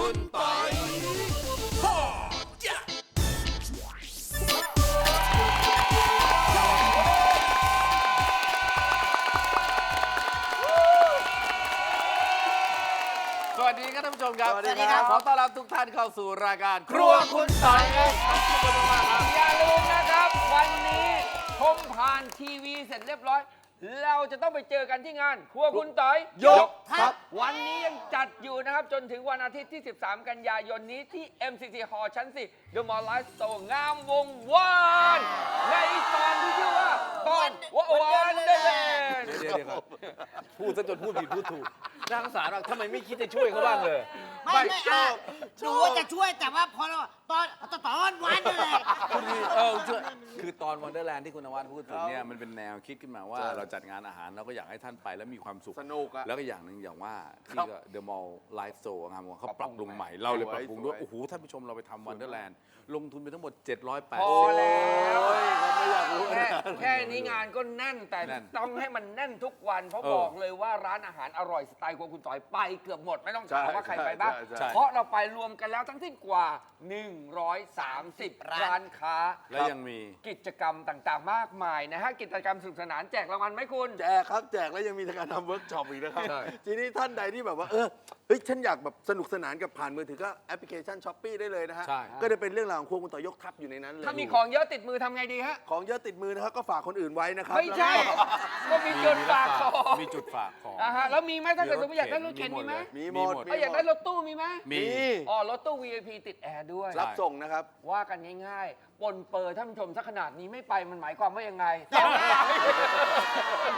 คุณปอยสวัสดีครับท่านผู้ชมครับ สวัสดีครับ ขอต้อนรับทุกท่านเข้าสู่รายการ ครัวคุณปอยครับขอบคุณมากๆครับ อย่าลืมนะครับ วันนี้ชมผ่านทีวีเสร็จเรียบร้อย เราจะต้องไปเจอกันที่งาน ครัวคุณต๋อยยกครับวันนี้ยังจัดอยู่นะครับ จนถึงวันอาทิตย์ที่ 13 กันยายนนี้ที่ MCC Hall ชั้น 4 The Mall Life Store งามวงวาน ในตอนที่ชื่อว่าต อนวันเดอร์แลนด์เดี๋ยวเดี๋ยวครับพูดซะจนพูดผิดพูดถูกน่าสงสารมากทำไมไม่คิดจะช่วยเขาบ้างเลย ไม่ไม่อะหนูว่าจะช่วยแต่ว่าพอเราตอนตอนตอนวันนั่นแหละคุณดีเออช่วยคือตอนวันเดอร์แลนด์ที่คุณนวัดพูดถึงเนี่ยมันเป็นแนวคิดขึ้นมาว่าใช่เราจัดงานอาหารเราก็อยากให้ท่านไปแล้วมีความสุขสนุกอะแล้วก็อย่างหนึ่งอย่างว่าที่ครับก็ The Mall Life Store งามวงเขาปรับปรุงใหม่เราเลยปรับปรุงด้วยสวยโอ้โหท่านผู้ชมเราไปทำวันเดอร์แลนด์ลงทุนไปทั้งหมด 780พอแล้วโอ้ยเขา ไม่อยากรู้แค่นะแค่นี้งานก็แน่นแต่แน่น ต้องให้มันแน่นทุกวัน เพราะเออบอกเลยว่าร้านอาหารอร่อยสไตล์ครัวคุณต่อยไปเกือบหมดไม่ต้องถามใช่ว่าใครไปบ้าง ใช่ใช่ เพราะเราไปรวมกันแล้วทั้งสิ้นกว่า 130 ร้านค้าแล้วยังมี กิจกรรมต่างๆ มากมายนะฮะกิจกรรมสนุกสนานแจกรางวัลไหมคุณ แจกครับแจกแล้วยังมีการทำเวิร์กช็อปอีกนะครับ ใช่ ทีนี้ท่านใดที่แบบว่าเออเฮ้ยฉันอยากแบบสนุกสนานกับผ่านมือถือก็แอปพลิเคชันช้อปปีได้เลยนะฮะ ใช่ก็จะเป็นเรื่องราวของครัวคุณต่อยกทัพอยู่ในนั้นเลยถ้ามีของเยอะติดมือทำไงดีฮะ ของเยอะติดมือนะครับก็ฝากคนอื่นไว้นะครับไม่ใช่ แล้วก็ ก็มีจุดฝากของมีจุดฝากของ อ่าฮะแล้วมีไหมถ้าเกิดสมมติอยากได้รถเข็นมีไหมมีหมด เอ้ยอยากได้รถตู้มีไหมมีมีอ๋อรถตู้ VIP ติดแอร์ด้วย รับส่งนะครับ ว่ากันง่ายๆ ปนเปอร์ท่านผู้ชมสักขนาดนี้ไม่ไปมันหมายความว่ายังไง แต่ว่า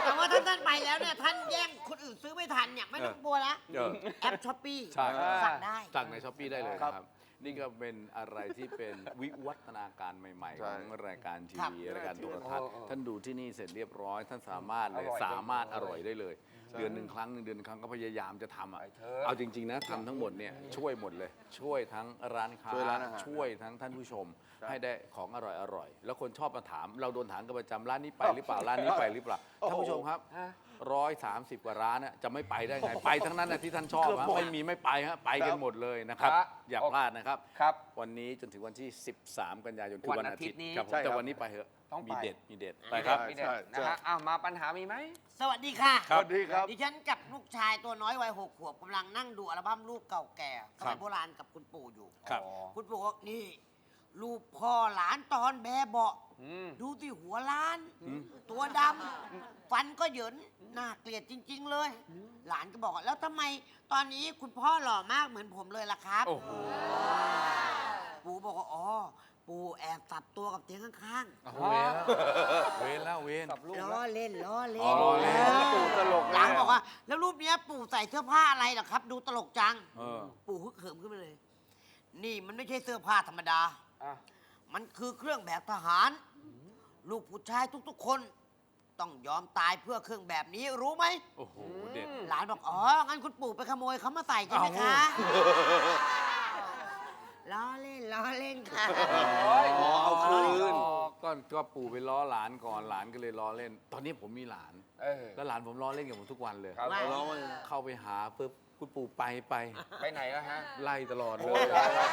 แต่ว่าถ้าท่านไปแล้วเนี่ยท่านแย่งคนอื่นซื้อไม่ทันเนี่ยไม่ต้องกลัวละเออ แอปช้อปปี้ใช่ สั่งได้ สั่งในช้อปปีได้เลยครับครับ นี่ก็เป็นอะไรที่เป็นวิวัฒนาการใหม่ ๆ ใช่ ของรายการทีครับวีรายการโทรทัศน์เออเออท่านดูที่นี่เสร็จเรียบร้อย ท่านสามารถเลยอร่อย สามารถจัองเลยร่อยได้เลย เดือนหนึ่งครั้งหนึ่งเดือนหนึ่งครั้งก็พยายามจะทำอะไปเถอะเอาจริง ๆ นะทำทั้งหมดเนี่ยช่วยหมดเลย ช่วยทั้งร้านค้าช่วยร้านอาหาร ช่วยทั้งท่านผู้ชมใช่ให้ได้ของอร่อยอร่อยๆแล้วคนชอบมาถาม เราโดนถามกันประจำร้านนี้ไปหรือเปล่าร้านนี้ไปหรือเปล่าโอ้โหท่านผู้ชมครับฮะร้อยสามสิบกว่าร้านน่ะจะไม่ไปได้ไงไปทั้งนั้นนะที่ท่านชอบเกือบฮะหมดไม่มีไม่ไปฮะไปกันหมดเลยนะครับ ครับอย่าพลาดนะครับ ครับวันนี้จนถึงวันที่ 13 กันยายนคือวัวันนอาอาทิทิตตย์ย์นี้ ครับผมใช่ครับ แต่วันนี้ไปเถอะ ต้องไปมีเด็ดมีเด็ดไปครับพี่เด็ดใช่นะใช่ ฮะอ้าวมาปัญหามีไหม สวัสดีค่ะ สวัสดีครับ ดิฉันกับลูกชายตัวน้อยวัยหกขวบกำลังนั่งดูอัลบั้มรูปเก่าแก่สครัมับยโบราณกับคุณปู่อยู่ ครับ อ๋อคุณปู่บอกนี่ รูปพ่อหลานตอนแบเบาะอืม ดูที่หัวล้าน ตัวดำฟันก็เหยินน่าเกลียดจริง ๆ เลย หลานก็บอกว่าแล้วทำไมตอนนี้คุณพ่อหล่อมากเหมือนผมเลยล่ะครับ โอ้โห ปู่บอกว่าอ๋อ ปู่แอบสับตัวกับเตียงข้างเอาเวนแล้วเวนแล้วเวน กับลูกๆล้อแล้วเล่นล้อเล่อ๋อนล้อเล่นออปู่ตลกหลานบอกว่า แล้วรูปเนี้ยปู่ใส่เสื้อผ้าอะไรเหรอครับ ดูตลกจัง เออ ปู่ฮึกเหิมขึ้นมาเลย นี่มันไม่ใช่เสื้อผ้าธรรมดา อะมันคือเครื่องแบบทหาร ลูกผู้ชายทุกๆคน ต้องยอมตายเพื่อเครื่องแบบนี้รู้ไหม โอ้โห เด็ด หลานบอก อ๋อ งั้นคุณปู่ไปขโมยเขามาใส่ใช่ไหมคะ ล้อเล่นล้อเล่นค่ะ อ๋อเอาคืนก็ก็ปู่ไปล้อหลานก่อนหลานก็เลยล้อเล่น ตอนนี้ผมมีหลาน เออ แล้วหลานผมล้อเล่นกับผมทุกวันเลยครับว่าร้องว่า เข้าไปหาปุ๊บ คุณปู่ไปไป ไปไหนแล้วฮะ ไล่ตลอดเลโอ้ยยตายแล้ว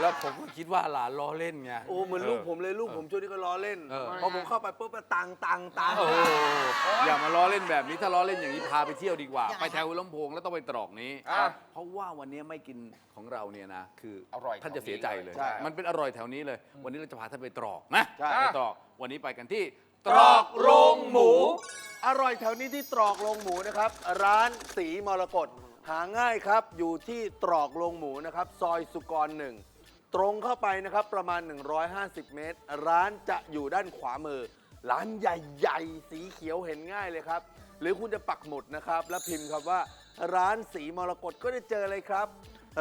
แล้วผมก็คิดว่าหลานล้อเล่นไงโอ้เหมือนลูกผมเลยลูกผมช่วงนี้ก็ล้อเล่น เออ พอผมเข้าไปปุ๊บก็ตังตังตังโอ้โหอย่ามาล้อเล่นแบบนี้ถ้าล้อเล่นอย่างนี้พาไปเที่ยวดีกว่ายังไงไปแถวลำโพงแล้วต้องไปตรอกนี้ อะเพราะว่าวันนี้ไม่กินของเราเนี่ยนะ คืออร่อยท่านจะเสียใจเลย ใช่มันเป็นอร่อยแถวนี้เลย วันนี้เราจะพาท่านไปตรอกนะใช่ ไปตรอกวันนี้ไปกันที่ ตรอกโรงหมู อร่อยแถวนี้ที่ตรอกโรงหมูนะครับ ร้านสีมรกต หาง่ายครับอยู่ที่ตรอกโรงหมูนะครับ ซอยสุกรหนึ่งตรงเข้าไปนะครับประมาณ 150 เมตร ร้านจะอยู่ด้านขวามือ ร้านใหญ่ๆ สีเขียวเห็นง่ายเลยครับ หรือคุณจะปักหมุดนะครับ แล้วพิมพ์ครับว่า ร้านสีมรกตก็จะเจอเลยครับ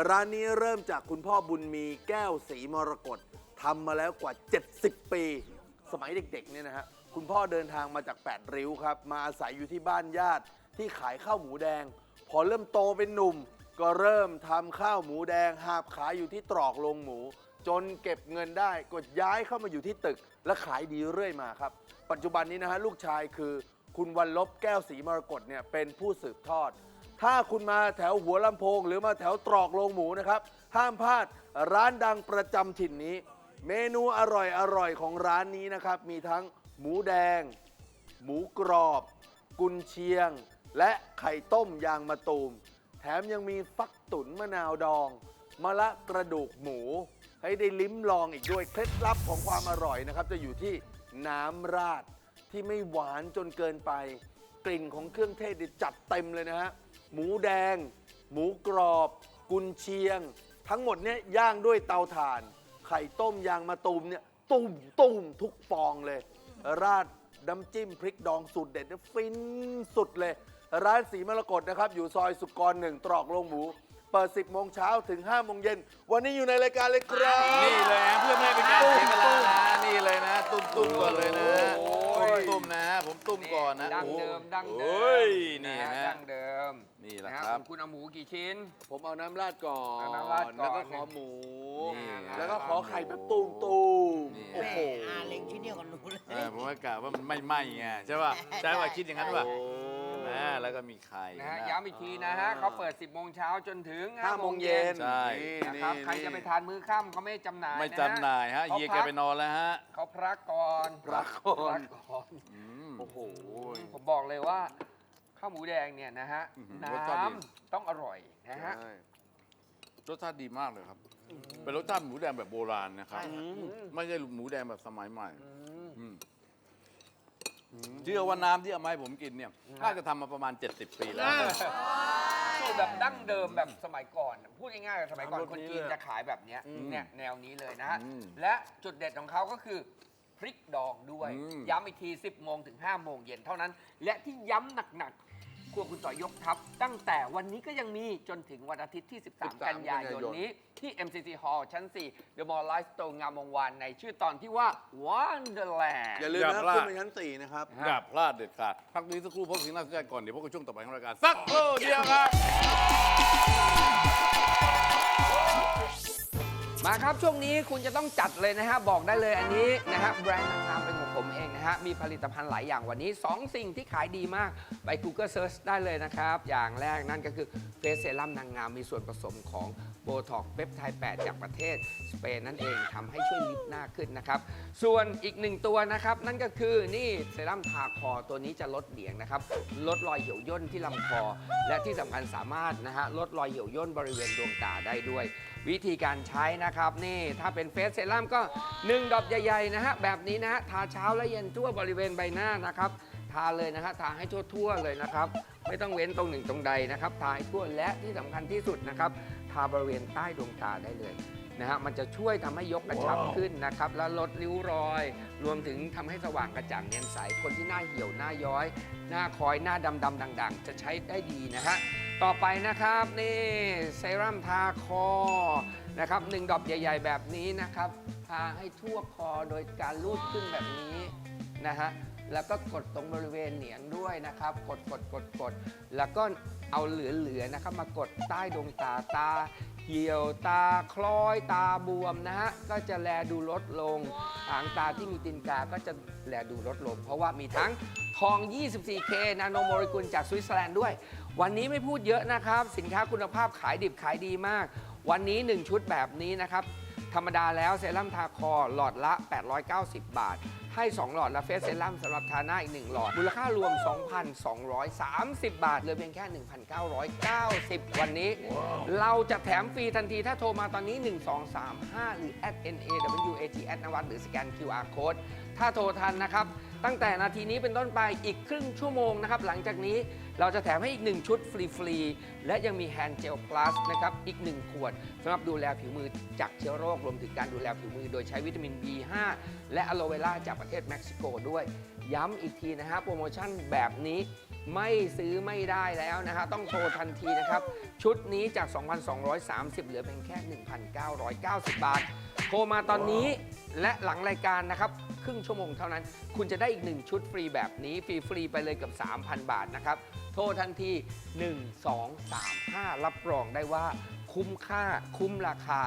ร้านนี้เริ่มจากคุณพ่อบุญมีแก้วสีมรกตทำมาแล้วกว่า 70 ปี สมัยเด็กๆเนี่ยนะฮะคุณพ่อเดินทางมาจาก 8 ริ้วครับ มาอาศัยอยู่ที่บ้านญาติที่ขายข้าวหมูแดง อเริ่มโตเป็นหนุ่ม ก็เริ่มทำข้าวหมูแดงหาบขายอยู่ที่ตรอกโรงหมู จนเก็บเงินได้ก็ย้ายเข้ามาอยู่ที่ตึก และขายดีเรื่อยมาครับ ปัจจุบันนี้นะฮะลูกชายคือคุณวันลบแก้วสีมรกตเนี่ยเป็นผู้สืบทอด ถ้าคุณมาแถวหัวลำโพง หรือมาแถวตรอกโรงหมูนะครับ ห้ามพลาดร้านดังประจำถิ่นนี้ เมนูอร่อยอร่อยของร้านนี้นะครับ มีทั้งหมูแดง หมูกรอบ กุนเชียง และไข่ต้มยางมะตูม แถมยังมีฟักตุ๋นมะนาวดองมะละกระดูกหมู ให้ได้ลิ้มลองอีกด้วย เคล็ดลับของความอร่อยนะครับ จะอยู่ที่น้ำราดที่ไม่หวานจนเกินไป กลิ่นของเครื่องเทศจัดเต็มเลยนะฮะ หมูแดง หมูกรอบ กุนเชียง ทั้งหมดเนี่ยย่างด้วยเตาถ่าน ไข่ต้มยางมะตูมเนี่ยตุ่มตุ่มทุกฟองเลย ราดน้ำจิ้มพริกดองสูตรเด็ดเนี่ยฟินสุดเลย ร้านสีมรกตนะครับ อยู่ซอยสุกรหนึ่งตรอกโรงหมู เปิด 10 โมงเช้าถึง 5 โมงเย็น วันนี้อยู่ในรายการเลยครับ นี่เลยนะเพื่อไม่ให้เป็นการเสียเวลานะนี่เลยนะ ตุ้มตุ้มก่อนเลยนะโอ้ยตุ้มๆนะผม ตุ้มก่อนนะดั้งเดิมโอ้ดั้งเดิมโอ้ยนี่ฮนะดั้งเดิมนี่แหละนะครับของคุณเอาหมูกี่ชิ้น ผมเอาน้ำราดก่อนเอาน้ำราดก่อนแล้วก็ขอหมูนี่นะแล้วก็ขอไข่แบบตูมตูมนี่โอ้แม่โหอาเล็งชิ้นเดียวกันรู้เลยเออผมว่ากะว่ามันไม่ไหม้ไงใช่ป่ะใช่ป่ะคิดอย่างนั้นป่ะโอ้นะแล้วก็มีไข่นะฮะนะย้ำอีกทีนะฮะเขาเปิด 10 โมงเช้าจนถึงห้า5โมโมงงเย็เย็นนใช่นี่นะครับนี่ใครจะไปทานมื้อค่ำเขาไม่จำหน่ายไม่นะฮะจำหน่ายฮะเขาเฮียพัแกไปนอนแล้วฮะเขาพักก่อนพักก่อนพักก่อนอืมโอ้โหผมบอกเลยว่า ข้าวหมูแดงเนี่ยนะฮะอื้อหือน้รสชาติดีำต้องอร่อยนะฮะ ใช่รสชาติดีมากเลยครับ เป็นรสชาติหมูแดงแบบโบราณนะครับ ใช่ครับอืมไม่ใช่หมูแดงแบบสมัยใหม่อืมอืมเชื่อว่าน้ำที่เอามาให้ผมกินเนี่ยน่าจะทำมาประมาณ 70 ปีแล้ว สูตรแบบดั้งเดิมแบบสมัยก่อนพูดง่ายๆสมัยก่อนทำแบบคนนี้จีนเลยจะขายแบบเนี้ยอืมเนี่ยแนวนี้เลยนะฮะ อืม และจุดเด็ดของเขาก็คือพ ริกดองด้วย อืม ย้ำอีกที 10 โมงถึง 5 โมงเย็นเท่านั้น และที่ย้ำหนักๆครัวคุณต่อยยกทัพ ตั้งแต่วันนี้ก็ยังมีจนถึงวันอาทิตย์ที่ 13 กันยายนนี้ ที่ MCC Hall ชั้น 4 The Mall Life Store งามวงวานในชื่อตอนที่ว่า Wonderland อย่าลืมอย่านะพลาด ขึ้นไปชั้นสี่นะครับ อย่าพลาดเด็ดขาดพักนี้สักครู่พบสิ่งน่าสนใจก่อน เดี๋ยวพบกับช่วงต่อไปของรายการ สักครู่เดียวครับ มาครับช่วงนี้คุณจะต้องจัดเลยนะฮะบอกได้เลยอันนี้นะฮะแบรนด์นางงามเป็นของผมเองนะฮะมีผลิตภัณฑ์หลายอย่างวันนี้ 2 สิ่งที่ขายดีมาก ไป Google Search ได้เลยนะครับ อย่างแรกนั่นก็คือเฟสเซรั่มนางงามมีส่วนผสมของโบท็อกเปปไทด์8จากประเทศสเปนนั่นเองทำให้ช่วยลิฟต์หน้าขึ้นนะครับ ส่วนอีกหนึ่งตัวนะครับ นั่นก็คือนี่เซรั่มทาคอตัวนี้จะลดเหลียงนะครับ ลดรอยเหี่ยวย่นที่ลำคอ และที่สำคัญสามารถนะฮะลดรอยเหี่ยวย่นบริเวณดวงตาได้ด้วย วิธีการใช้นะครับนี่ถ้าเป็นเฟสเซรั่มก็ 1 ดอกใหญ่ๆนะฮะแบบนี้นะฮะทาเช้าและเย็นทั่วบริเวณใบหน้านะครับ ทาเลยนะฮะทาให้ทั่วๆเลยนะครับ ไม่ต้องเว้นตรงหนึ่งตรงใดนะครับ ทาให้ทั่วและที่สำคัญที่สุดนะครับ ทาบริเวณใต้ดวงตาได้เลยนะฮะมันจะช่วยทำให้ยกกระชับขึ้นนะครับ แล้วลดริ้วรอย รวมถึงทำให้สว่างกระจ่างเนียนใสคนที่หน้าเหี่ยวหน้าย้อย หน้าคอยหน้าดำๆด่างๆ จะใช้ได้ดีนะฮะต่อไปนะครับนี่เซรั่มทาคอ นะครับหนึ่งดอกใหญ่ ๆ แบบนี้นะครับทาให้ทั่วคอโดยการลูดขึ้นแบบนี้นะฮะแล้วก็กดตรงบริเวณเหนียงด้วยนะครับ กดกดกดกดแล้วก็เอาเหลือๆนะครับมากดใต้ดวงตาตาเหี่ยวตาคล้อยตาบวมนะฮะก็จะแลดูลดลงหางตาที่มีตินกาก็จะแลดูลดลง เพราะว่ามีทั้งทอง 24K นาโนโมเลกุลจากสวิตเซอร์แลนด์ด้วย วันนี้ไม่พูดเยอะนะครับ สินค้าคุณภาพขายดิบขายดีมาก วันนี้ 1 ชุดแบบนี้นะครับ ธรรมดาแล้วเซรั่มทาคอหลอดละ 890 บาท ให้ 2 หลอดและเฟสเซรั่มสำหรับทาหน้าอีก 1 หลอด มูลค่ารวม 2,230 บาทเหลือเพียงแค่ 1,990 วันนี้ เราจะแถมฟรีทันทีถ้าโทรมาตอนนี้ 1235 หรือ at nawat แอดนวัดหรือสแกน QR code ถ้าโทรทันนะครับ ตั้งแต่นาทีนี้เป็นต้นไปอีกครึ่งชั่วโมงนะครับ หลังจากนี้เราจะแถมให้อีก 1 ชุดฟรี ๆ และยังมีแฮนด์เจลพลัสนะครับ อีก 1 ขวดสำหรับดูแลผิวมือจากเชื้อโรครวมถึงการดูแลผิวมือ โดยใช้วิตามิน B5 และอะโลเวราจากประเทศเม็กซิโกด้วย ย้ำอีกทีนะฮะโปรโมชั่นแบบนี้ไม่ซื้อไม่ได้แล้วนะฮะต้องโทรทันทีนะครับ ชุดนี้จาก 2,230 เหลือเพียงแค่ 1,990 บาท โทรมาตอนนี้และหลังรายการนะครับ ครึ่งชั่วโมงเท่านั้น คุณจะได้อีก 1 ชุดฟรีแบบนี้ฟรีฟรีๆไปเลยกับ 3,000 บาทนะครับ โทรทันที 1 2 3 5 รับรองได้ว่าคุ้มค่าคุ้มราคา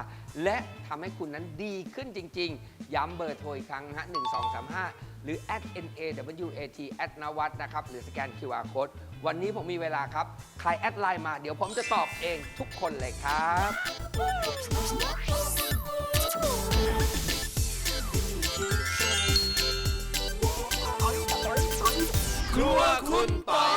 และทำให้คุณนั้นดีขึ้นจริง ๆ ย้ำเบอร์โทรอีกครั้งนะฮะ1 2 3 5 หรือ at @nawat แอดนวัดนะครับ หรือสแกน QR code วันนี้ผมมีเวลาครับ ใครแอดไลน์มาเดี๋ยวผมจะตอบเองทุกคนเลยครับ ครัวคุณต่อ